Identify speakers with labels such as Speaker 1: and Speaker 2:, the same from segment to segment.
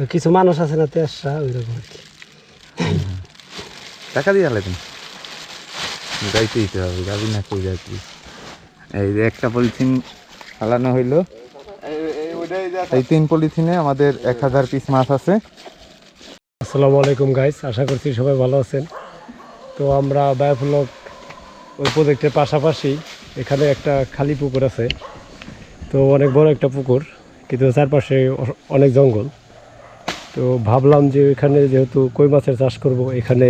Speaker 1: তো কিছু মানুষ আছে না তেসরা ওই রকম আর কি।
Speaker 2: টাকা দিয়ে আলাদা যাইতে দিতে হবে যাবি না কই যাচ্ছি এই যে একটা পলিথিন ফালানো হইল। এই তিন পলিথিনে আমাদের এক হাজার পিস মাছ আছে।
Speaker 1: আসসালামু আলাইকুম গাইস আশা করছি সবাই ভালো আছেন। তো আমরা বায়োফ্লক ওই প্রজেক্টের পাশাপাশি এখানে একটা খালি পুকুর আছে। তো অনেক বড় একটা পুকুর কিন্তু চারপাশে অনেক জঙ্গল। তো ভাবলাম যে এখানে যেহেতু কই মাছের চাষ করব, এখানে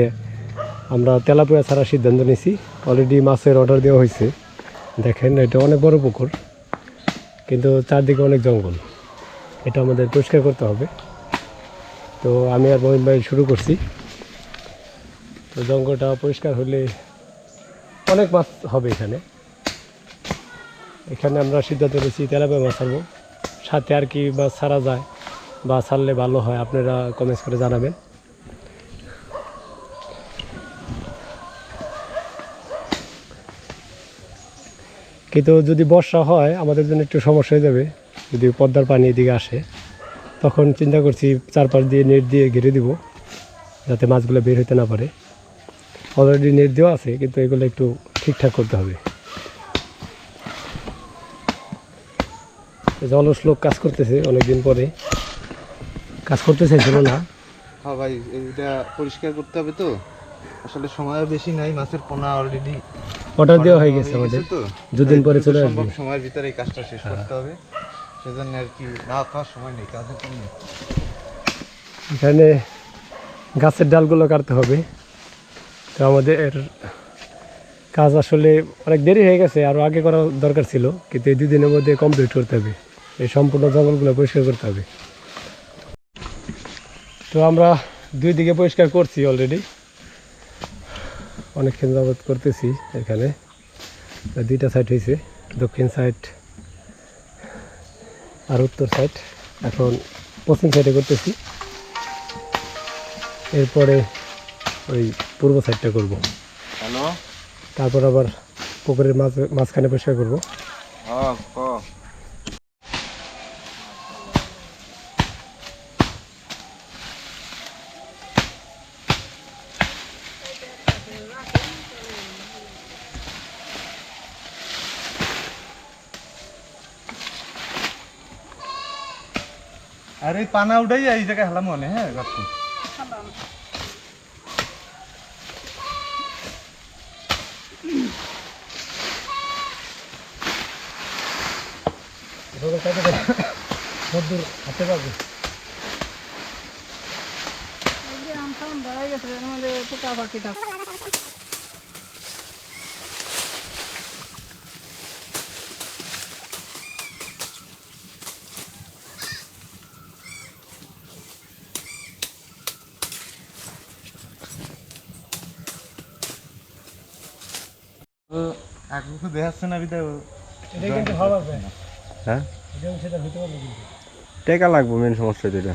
Speaker 1: আমরা তেলাপিয়া ছাড়া সিদ্ধান্ত নিয়েছি অলরেডি মাছের অর্ডার দেওয়া হয়েছে। দেখেন, এটা অনেক বড় পুকুর, কিন্তু চারদিকে অনেক জঙ্গল। এটা আমাদের পরিষ্কার করতে হবে। তো আমি আর মহিন ভাই শুরু করছি। তো জঙ্গলটা পরিষ্কার হলে অনেক মাছ হবে এখানে। এখানে আমরা সিদ্ধান্ত নিয়েছি তেলাপিয়া মাছ ছাড়বো। সাথে আর কি মাছ ছাড়া যায়। বা ছাড়লে ভালো হয়, আপনারা কমেন্টস করে জানাবেন। কিন্তু যদি বর্ষা হয়, আমাদের জন্য একটু সমস্যা হয়ে যাবে। যদি পদ্মার পানি এদিকে আসে, তখন চিন্তা করছি চারপাশ দিয়ে নেট দিয়ে ঘিরে দিব, যাতে মাছগুলো বের হতে না পারে। অলরেডি নেট দেওয়া আছে, কিন্তু এগুলো একটু ঠিকঠাক করতে হবে। জলস লোক কাজ করতেছে অনেকদিন পরে। কাজ করতে চাইছিল না।
Speaker 2: হ্যাঁ ভাই এটা পরিষ্কার করতে হবে তো। আসলে সময়ও বেশি নাই মাছের পোনা অলরেডি
Speaker 1: অর্ডার দেওয়া হয়ে গেছে আমাদের। দুদিন পরে চলে আসবে।
Speaker 2: সময়ের ভিতরে এই কাজটা শেষ করতে হবে। সেজন্য আর কি না খাওয়ার সময় নেই কাজের জন্য
Speaker 1: এখানে গাছের ডালগুলো কাটতে হবে। তো আমাদের কাজ আসলে অনেক দেরি হয়ে গেছে আরও আগে করা দরকার ছিল। কিন্তু এই দুদিনের মধ্যে কমপ্লিট করতে হবে। এই সম্পূর্ণ জঙ্গলগুলো পরিষ্কার করতে হবে। তো আমরা দুই দিকে পরিষ্কার করছি অলরেডি অনেকক্ষণ যাবৎ করতেছি এখানে। দুইটা সাইড হয়েছে দক্ষিণ সাইড আর উত্তর সাইড এখন পশ্চিম সাইডে করতেছি। এরপরে ওই পূর্ব সাইডটা করব। তারপর আবার পুকুরের মাঝ মাঝখানে পরিষ্কার করব।
Speaker 2: হ্যাঁ ক আরে পানা উঠাই এই জায়গায় হেলাম মনে হ্যাঁ রাখছি
Speaker 1: মধ্যুর হাতে পারবে
Speaker 2: এক বছর দেখাচ্ছে না বিদায়
Speaker 1: এটা কিন্তু ভালো আছে
Speaker 3: হ্যাঁ?
Speaker 1: এটা আমি সেটা হইতে পারব কিন্তু।
Speaker 3: টাকা লাগবে মেন সমস্যা যেটা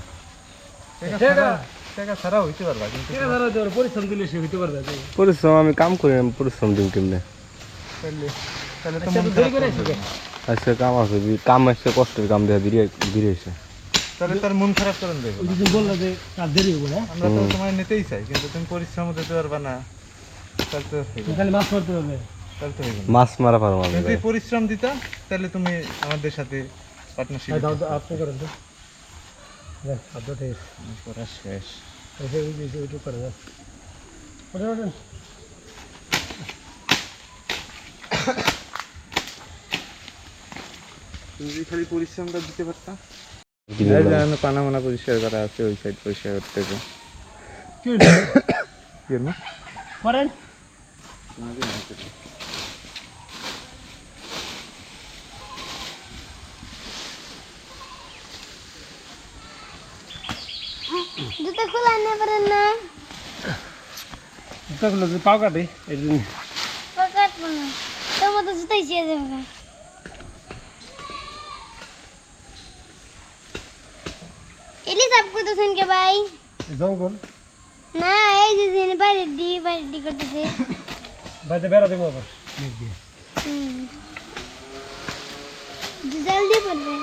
Speaker 1: পরিশ্রম দিলে সে হইতে পারবে
Speaker 3: পরিশ্রম আমি কাম করি আমি পরিশ্রম দিন কেমনে?
Speaker 2: তাহলে তাহলে তো
Speaker 1: আচ্ছা,
Speaker 2: মন
Speaker 3: আজকে কাম আছে কাম আসছে কষ্টের কাম দেওয়া
Speaker 2: তাহলে তার মন খারাপ করেন দেবে
Speaker 1: ওই যে বলল যে কাজ দেরি হবে না
Speaker 2: আমরা তো তোমায় নিতেই চাই কিন্তু তুমি পরিশ্রম দিতে পারবা না। তাহলে তো
Speaker 1: খালি মাছ মারতে হবে
Speaker 2: তাহলে তো হইবে না।
Speaker 3: মাছ মারা পারব আমি
Speaker 2: তুমি যদি পরিশ্রম দিতা তাহলে তুমি আমাদের সাথে পার্টনারশিপ
Speaker 1: দাও দাও, আপনি করেন তো।
Speaker 2: খালি পরিশ্রমটা দিতে পারতাম মানা পরিষ্কার করা আছে ওই সাইড পরিষ্কার করতে
Speaker 1: কি হইল? করেন।
Speaker 4: জুতো খোলা আনতে পারেন না।
Speaker 1: জুতাগুলো যদি পাও কাটে, এই জন্য।
Speaker 4: কাটবো না। তোর মতো জুতাই চেয়ে যাবে এলি সাপ করতেছেন কে ভাই?
Speaker 1: জঙ্গল?
Speaker 4: না এই যে যিনি বাইরে দি বাইরে দি করতেছে।
Speaker 1: বাড়িতে বেড়া দেবো আবার।
Speaker 4: হুম। জলদি পড়বে।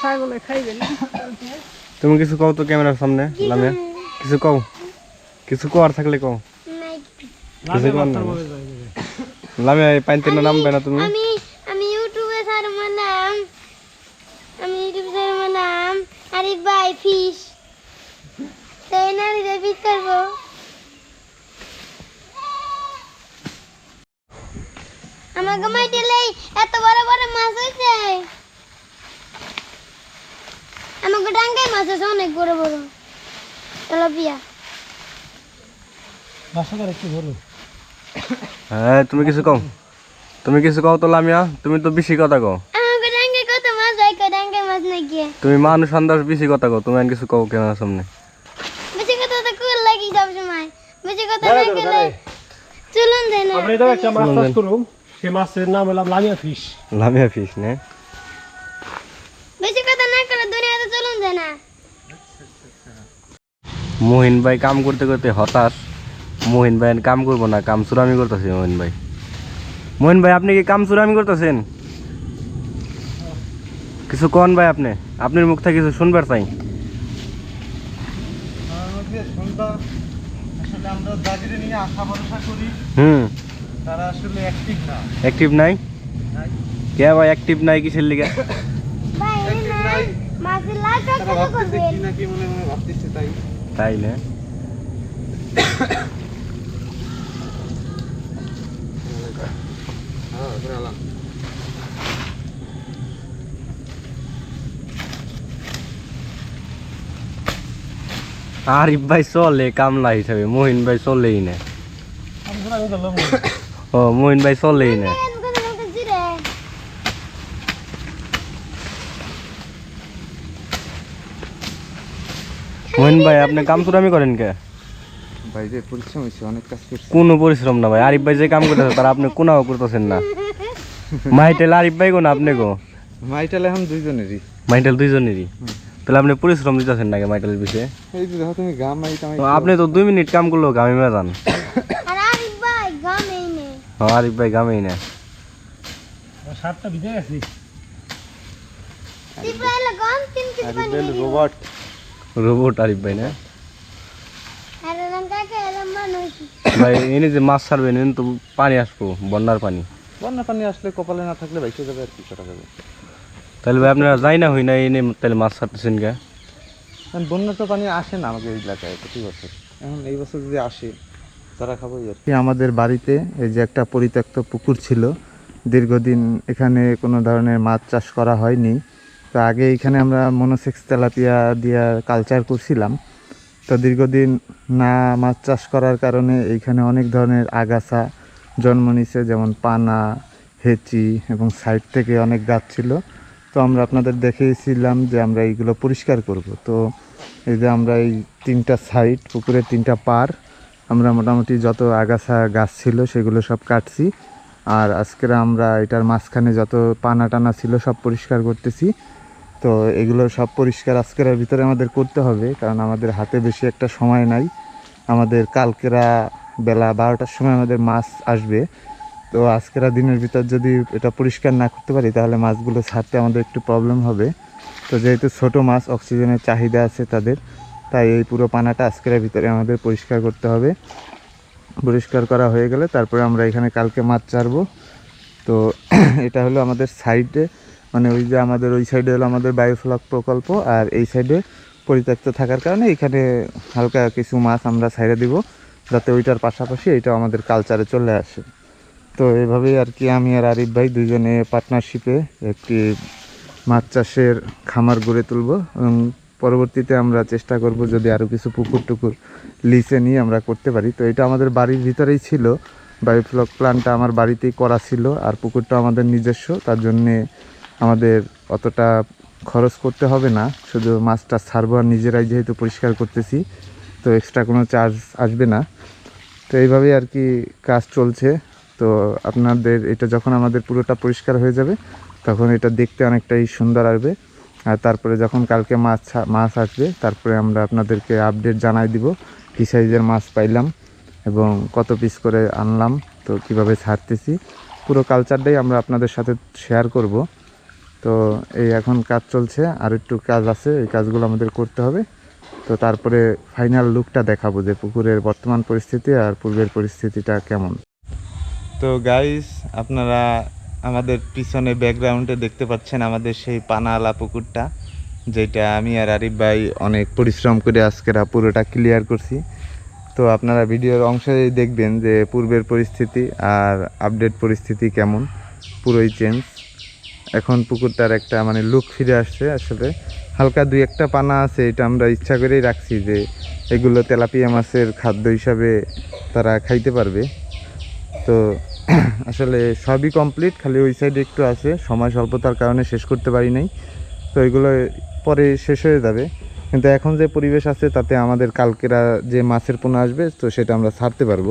Speaker 5: ছাগলে খাইবে না
Speaker 3: তুমি কিছু কও তো ক্যামেরার সামনে কিছু কও। কিছু কর থাকলে কও। কিছু তুমি?
Speaker 4: আমি আমি ইউটিউবে নাম আমি ইউটিউবে ছাড়ব নাম আরে বাই ফিশ তাই ফিশ করব মাইটেলে এত বড় বড় মাছ হয়েছে আমাকে ডাঙ্গায় মাছ আছে অনেক বড় বড়। তেলাপিয়া
Speaker 1: বাসাকার একটু বলো
Speaker 3: হ্যাঁ তুমি কিছু কও? তুমি কিছু কও তো লামিয়া? তুমি তো বেশি কথা কও।
Speaker 4: আমাকে ডাঙ্গায় কত মাছ হয় কই ডাঙ্গায় মাছ নাকি
Speaker 3: তুমি মানুষ আন্দাজ বেশি কথা কও তুমি আর কিছু কও ক্যামেরার সামনে?
Speaker 4: বেশি কথা তো কুল লাগি সব সময় বেশি কথা না গেলে চলুন যায় না।
Speaker 1: আমরা এটা একটা মাছ চাষ করুম সেই মাছের নাম হলাম লামিয়া ফিশ।
Speaker 3: লামিয়া ফিস নে।
Speaker 4: না।
Speaker 3: মোহিন ভাই কাম করতে করতে হতাশ। মোহিন ভাই কাম করব না কাম চুরামি করতেছে মোহিন ভাই। মোহিন ভাই আপনি কি কাম চুরামি করতেছেন? কিছু কন ভাই আপনি? আপনার মুখ থেকে কিছু শুনবার চাই।
Speaker 2: আসলে আমরা যাদের নিয়ে আশা ভরসা করি।
Speaker 3: হুম।
Speaker 2: তারা আসলে অ্যাক্টিভ না।
Speaker 3: অ্যাক্টিভ নাই? কে ভাই অ্যাক্টিভ নাই কিসের লিগে
Speaker 4: ভাই এই না মাছের লাল টক কত করবেন
Speaker 2: নাকি মনে মনে ভাবতেছে তাই
Speaker 3: তাই না আরিফ ভাই চলে কামলা হিসাবে মোহিন ভাই চলেই না ও মোহিন ভাই চলেই না
Speaker 4: এই দোকানে একটা জিরে
Speaker 3: মোহিন ভাই আপনি কাম চুরামি করেন কে?
Speaker 2: বাইরে পরিশ্রম হয়েছে অনেক কাজ করছে।
Speaker 3: কোনো পরিশ্রম না ভাই আরিফ ভাই যে কাম করতেছে তার আপনি কোনাও করতেছেন না। মাইটেল আরিফ ভাই কোন আপনি গো?
Speaker 2: মাইটাল এখন দুইজনেরই।
Speaker 3: মাইটেল দুইজনেরই? তাহলে আপনি পরিশ্রম দিতেছেন নাকি মাইটেলের বিষয়ে?
Speaker 2: এই যে দেখো তুমি গাম মাই
Speaker 3: আপনি তো দুই মিনিট কাম করলেও গামে মেজান
Speaker 4: আর আরিফ ভাই গামেই নেই
Speaker 3: হ্যাঁ আরিফ ভাই গামেই না
Speaker 1: সাতটা ভিজে গেছি।
Speaker 2: রোবট
Speaker 3: রোবট আরিফ ভাই না? ভাই এনে যে মাছ ছাড়বেন এনে তো পানি আসব বন্যার পানি।
Speaker 2: বন্যা পানি আসলে কপালে না থাকলে বাইকে যাবে আর কি করা যাবে।
Speaker 3: তাহলে ভাই আপনারা যাই না হই না এনে তাহলে মাছ ছাড়তেছেন
Speaker 2: কারণ বন্যা তো পানি আসে না আমাদের এলাকায় প্রতি বছর এখন এই বছর যদি আসে তারা খাবোই আর আমাদের বাড়িতে এই যে একটা পরিত্যক্ত পুকুর ছিল দীর্ঘদিন এখানে কোনো ধরনের মাছ চাষ করা হয়নি। তো আগে এখানে আমরা মনোসেক্স তেলাপিয়া দিয়া কালচার করছিলাম। তো দীর্ঘদিন না মাছ চাষ করার কারণে এইখানে অনেক ধরনের আগাছা জন্ম নিছে, যেমন পানা, হেচি এবং সাইড থেকে অনেক গাছ ছিল। তো আমরা আপনাদের দেখিয়েছিলাম যে আমরা এইগুলো পরিষ্কার করব। তো এই যে আমরা এই তিনটা সাইড, পুকুরের তিনটা পার আমরা মোটামুটি যত আগাছা গাছ ছিল সেগুলো সব কাটছি। আর আজকের আমরা এটার মাঝখানে যত পানা টানা ছিল সব পরিষ্কার করতেছি। তো এগুলো সব পরিষ্কার আজকের ভিতরে আমাদের করতে হবে, কারণ আমাদের হাতে বেশি একটা সময় নাই। আমাদের কালকেরা বেলা বারোটার সময় আমাদের মাছ আসবে। তো আজকেরা দিনের ভিতর যদি এটা পরিষ্কার না করতে পারি, তাহলে মাছগুলো ছাড়তে আমাদের একটু প্রবলেম হবে। তো যেহেতু ছোট মাছ, অক্সিজেনের চাহিদা আছে তাদের, তাই এই পুরো পানাটা আজকের ভিতরে আমাদের পরিষ্কার করতে হবে। পরিষ্কার করা হয়ে গেলে তারপরে আমরা এখানে কালকে মাছ ছাড়বো। তো এটা হলো আমাদের সাইডে মানে ওই যে আমাদের ওই সাইডে হলো আমাদের বায়োফ্লক প্রকল্প, আর এই সাইডে পরিত্যক্ত থাকার কারণে এখানে হালকা কিছু মাছ আমরা ছাইড়ে দিব, যাতে ওইটার পাশাপাশি এটা আমাদের কালচারে চলে আসে। তো এভাবেই আর কি আমি আর আরিফ ভাই দুজনে পার্টনারশিপে একটি মাছ চাষের খামার গড়ে তুলব, এবং পরবর্তীতে আমরা চেষ্টা করব যদি আরও কিছু পুকুর টুকুর লিচে নিয়ে আমরা করতে পারি। তো এটা আমাদের বাড়ির ভিতরেই ছিল বায়োফ্লক প্ল্যানটা আমার বাড়িতেই করা ছিল, আর পুকুরটা আমাদের নিজস্ব, তার জন্যে আমাদের অতটা খরচ করতে হবে না, শুধু মাছটা ছাড়বো আর নিজেরাই যেহেতু পরিষ্কার করতেছি, তো এক্সট্রা কোনো চার্জ আসবে না। তো এইভাবেই আর কি কাজ চলছে। তো আপনাদের, এটা যখন আমাদের পুরোটা পরিষ্কার হয়ে যাবে, তখন এটা দেখতে অনেকটাই সুন্দর আসবে। আর তারপরে যখন কালকে মাছ মাছ আসবে, তারপরে আমরা আপনাদেরকে আপডেট জানাই দিব, কী সাইজের মাছ পাইলাম এবং কত পিস করে আনলাম, তো কীভাবে ছাড়তেছি। পুরো কালচারটাই আমরা আপনাদের সাথে শেয়ার করব। তো এই এখন কাজ চলছে, আর একটু কাজ আছে, এই কাজগুলো আমাদের করতে হবে। তো তারপরে ফাইনাল লুকটা দেখাবো যে পুকুরের বর্তমান পরিস্থিতি আর পূর্বের পরিস্থিতিটা কেমন। তো গাইস আপনারা আমাদের পিছনে ব্যাকগ্রাউন্ডে দেখতে পাচ্ছেন আমাদের সেই পানালা পুকুরটা, যেটা আমি আর আরিফ ভাই অনেক পরিশ্রম করে আজকেরা পুরোটা ক্লিয়ার করছি। তো আপনারা ভিডিওর অংশে দেখবেন যে পূর্বের পরিস্থিতি আর আপডেট পরিস্থিতি কেমন, পুরোই চেঞ্জ এখন পুকুরটার একটা মানে লুক ফিরে আসছে আসলে। হালকা দুই একটা পানা আছে, এটা আমরা ইচ্ছা করেই রাখছি যে এগুলো তেলাপিয়া মাছের খাদ্য হিসাবে তারা খাইতে পারবে। তো আসলে সবই কমপ্লিট খালি ওই সাইডে একটু আছে, সময় স্বল্পতার কারণে শেষ করতে পারি নাই। তো এগুলো পরে শেষ হয়ে যাবে। কিন্তু এখন যে পরিবেশ আছে তাতে আমাদের কালকেরা যে মাছের পোনা আসবে, তো সেটা আমরা ছাড়তে পারব।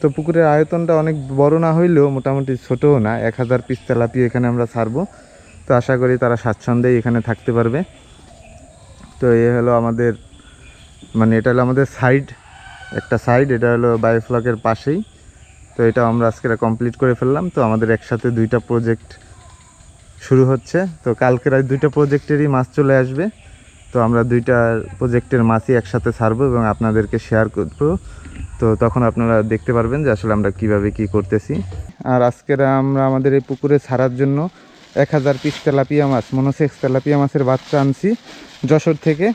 Speaker 2: তো পুকুরের আয়তনটা অনেক বড় না হইলেও মোটামুটি ছোটও না। এক হাজার পিস তেলাপি এখানে আমরা ছাড়বো তো আশা করি তারা স্বাচ্ছন্দ্যেই এখানে থাকতে পারবে। তো এ হলো আমাদের মানে এটা হলো আমাদের সাইড একটা সাইড এটা হলো বায়োফ্লকের পাশেই। তো এটা আমরা আজকে কমপ্লিট করে ফেললাম। তো আমাদের একসাথে দুইটা প্রজেক্ট শুরু হচ্ছে। তো কালকের দুইটা প্রজেক্টেরই মাছ চলে আসবে। তো আমরা দুইটা প্রজেক্টের মাছই একসাথে ছাড়বো এবং আপনাদেরকে শেয়ার করব। তো তখন আপনারা দেখতে পারবেন যে আসলে আমরা কীভাবে কি করতেছি। আর আজকের আমরা আমাদের এই পুকুরে ছাড়ার জন্য এক হাজার পিস তেলাপিয়া মাছ মনোসেক্স তেলাপিয়া মাছের বাচ্চা আনছি যশোর থেকে।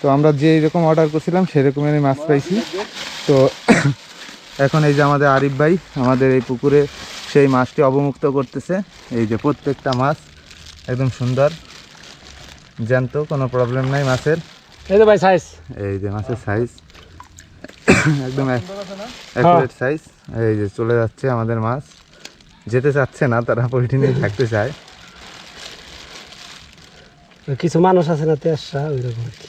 Speaker 2: তো আমরা যে রকম অর্ডার করছিলাম সেরকমেরই মাছ পাইছি। তো এখন এই যে আমাদের আরিফ ভাই, আমাদের এই পুকুরে সেই মাছটি অবমুক্ত করতেছে। এই যে প্রত্যেকটা মাছ একদম সুন্দর। জ্যান্ত কোনো প্রবলেম নাই মাছের।
Speaker 1: এই তো ভাই সাইজ
Speaker 2: এই যে মাছের সাইজ একদম অ্যাকুরেট সাইজ এই যে চলে যাচ্ছে আমাদের মাছ। যেতে চাচ্ছে না তারা পলিথিনে থাকতে চায়।
Speaker 1: কিছু মানুষ আছে না তেসরা ওই রকম আর কি।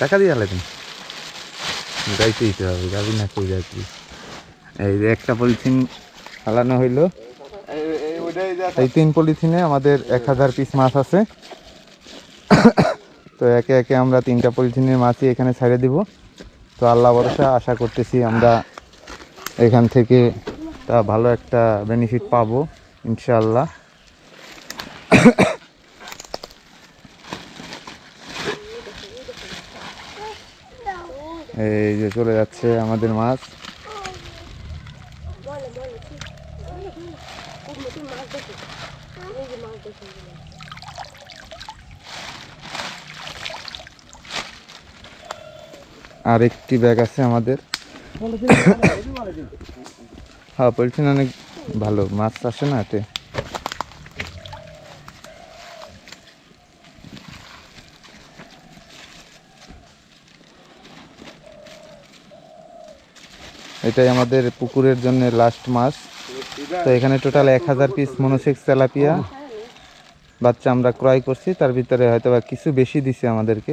Speaker 2: টাকা দিয়ে আলাদা যাইতে দিতে হবে যাবি না কই যাচ্ছি এই যে একটা পলিথিন ফালানো হইল। এই তিন পলিথিনে আমাদের এক হাজার পিস মাছ আছে। তো একে একে আমরা তিনটা পলিথিনের মাছই এখানে ছেড়ে দিব। তো আল্লাহ ভরসা, আশা করতেছি আমরা এখান থেকে তা ভালো একটা বেনিফিট পাবো, ইনশাআল্লাহ। এই যে চলে যাচ্ছে আমাদের মাছ। আর একটি ব্যাগ আছে আমাদের। হ্যাঁ পলিথিন অনেক ভালো। মাছ আসে না এতে? এটাই আমাদের পুকুরের জন্য লাস্ট মাছ। তো এখানে টোটাল এক হাজার পিস মনোসেক্স তেলাপিয়া। বাচ্চা আমরা ক্রয় করছি, তার ভিতরে হয়তো বা কিছু বেশি দিছে আমাদেরকে।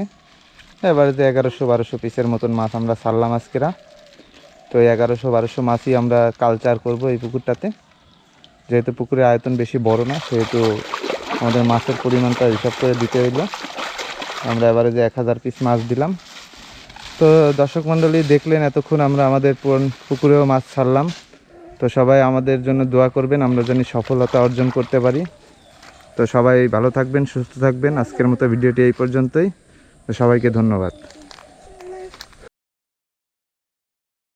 Speaker 2: এবারে তো এগারোশো বারোশো পিসের মতন মাছ আমরা সারলাম আজকেরা। তো এগারোশো বারোশো মাছই আমরা কালচার করব এই পুকুরটাতে। যেহেতু পুকুরের আয়তন বেশি বড় না, সেহেতু আমাদের মাছের পরিমাণটা হিসাব করে দিতে হইল। আমরা এবারে যে এক হাজার পিস মাছ দিলাম। তো দর্শক মণ্ডলী, দেখলেন এতক্ষণ আমরা আমাদের পুকুরেও মাছ ছাড়লাম। তো সবাই আমাদের জন্য দোয়া করবেন, আমরা যেন সফলতা অর্জন করতে পারি। তো সবাই ভালো থাকবেন সুস্থ থাকবেন। আজকের মতো ভিডিওটি এই পর্যন্তই। তো সবাইকে ধন্যবাদ।